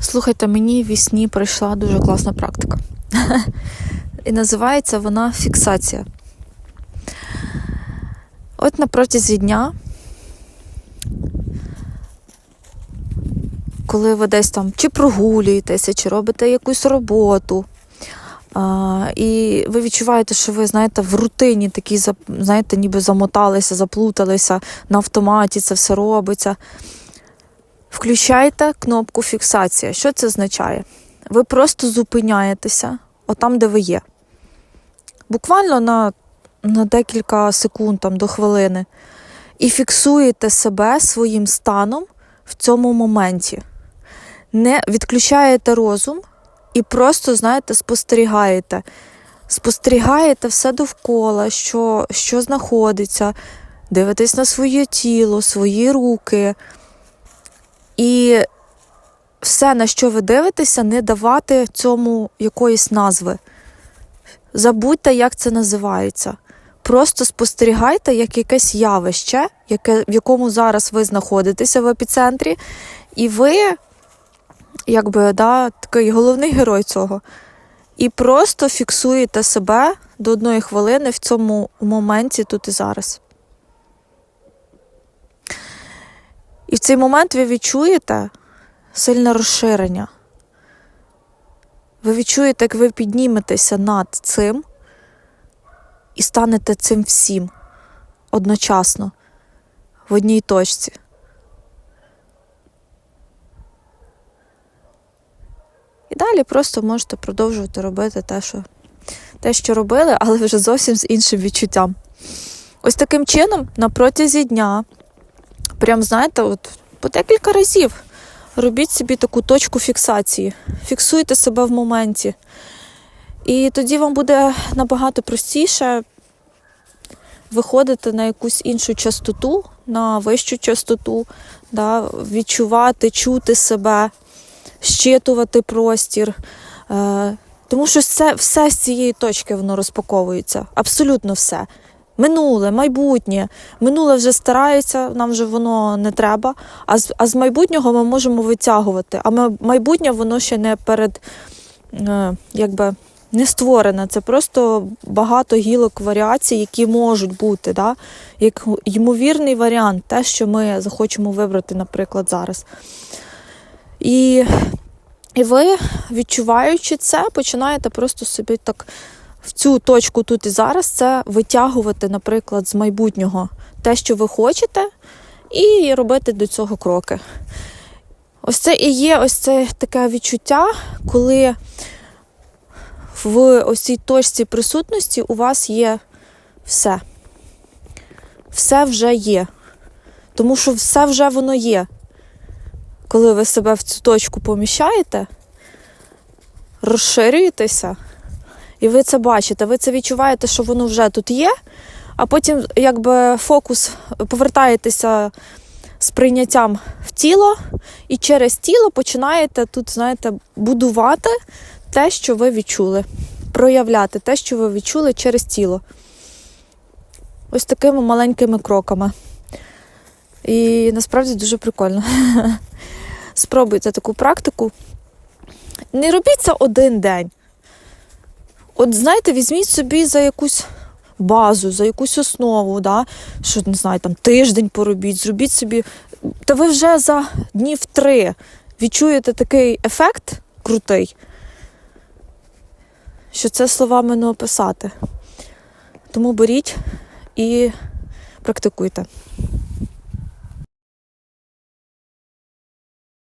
Слухайте, мені в вісні прийшла дуже класна практика. І називається вона фіксація. От на протязі дня, коли ви десь там чи прогулюєтеся, чи робите якусь роботу, і ви відчуваєте, що ви знаєте, в рутині такі, знаєте, ніби замоталися, заплуталися, на автоматі це все робиться. Включайте кнопку фіксація. Що це означає? Ви просто зупиняєтеся отам, де ви є. Буквально на, на декілька секунд там, до хвилини. І фіксуєте себе своїм станом в цьому моменті. Не відключаєте розум і просто, знаєте, спостерігаєте. Спостерігаєте все довкола, що, що знаходиться, дивитесь на своє тіло, свої руки. І все, на що ви дивитеся, не давати цьому якоїсь назви. Забудьте, як це називається. Просто спостерігайте як якесь явище, яке, в якому зараз ви знаходитеся в епіцентрі, і ви, якби, да, такий головний герой цього. І просто фіксуєте себе до одної хвилини в цьому моменті тут і зараз. І в цей момент ви відчуєте сильне розширення. Ви відчуєте, як ви підніметеся над цим і станете цим всім одночасно в одній точці. І далі просто можете продовжувати робити те, що, те, що робили, але вже зовсім з іншим відчуттям. Ось таким чином, на протязі дня, прям знаєте, от по декілька разів робіть собі таку точку фіксації. Фіксуйте себе в моменті. І тоді вам буде набагато простіше виходити на якусь іншу частоту, на вищу частоту, да, відчувати, чути себе, щитувати простір. Е, тому що все, все з цієї точки воно розпаковується. Абсолютно все. Минуле, майбутнє. Минуле вже старається, нам вже воно не треба. А з, а з майбутнього ми можемо витягувати. А майбутнє воно ще не перед е, якби не створене. Це просто багато гілок варіацій, які можуть бути, да? як ймовірний варіант, те, що ми захочемо вибрати, наприклад, зараз. І, і ви, відчуваючи це, починаєте просто собі так в цю точку тут і зараз це витягувати, наприклад, з майбутнього те, що ви хочете, і робити до цього кроки. Ось це і є ось це таке відчуття, коли в ось цій точці присутності у вас є все. Все вже є. Тому що все вже воно є. Коли ви себе в цю точку поміщаєте, розширюєтеся, і ви це бачите, ви це відчуваєте, що воно вже тут є, а потім, якби фокус повертаєтеся з прийняттям в тіло, і через тіло починаєте тут, знаєте, будувати те, що ви відчули, проявляти те, що ви відчули через тіло. Ось такими маленькими кроками. І насправді дуже прикольно. Спробуйте таку практику. Не робіть це один день. От знаєте, візьміть собі за якусь базу, за якусь основу, да? що не знаю, там тиждень поробіть, зробіть собі. Та ви вже за днів три відчуєте такий ефект крутий, що це словами не описати. Тому беріть і практикуйте.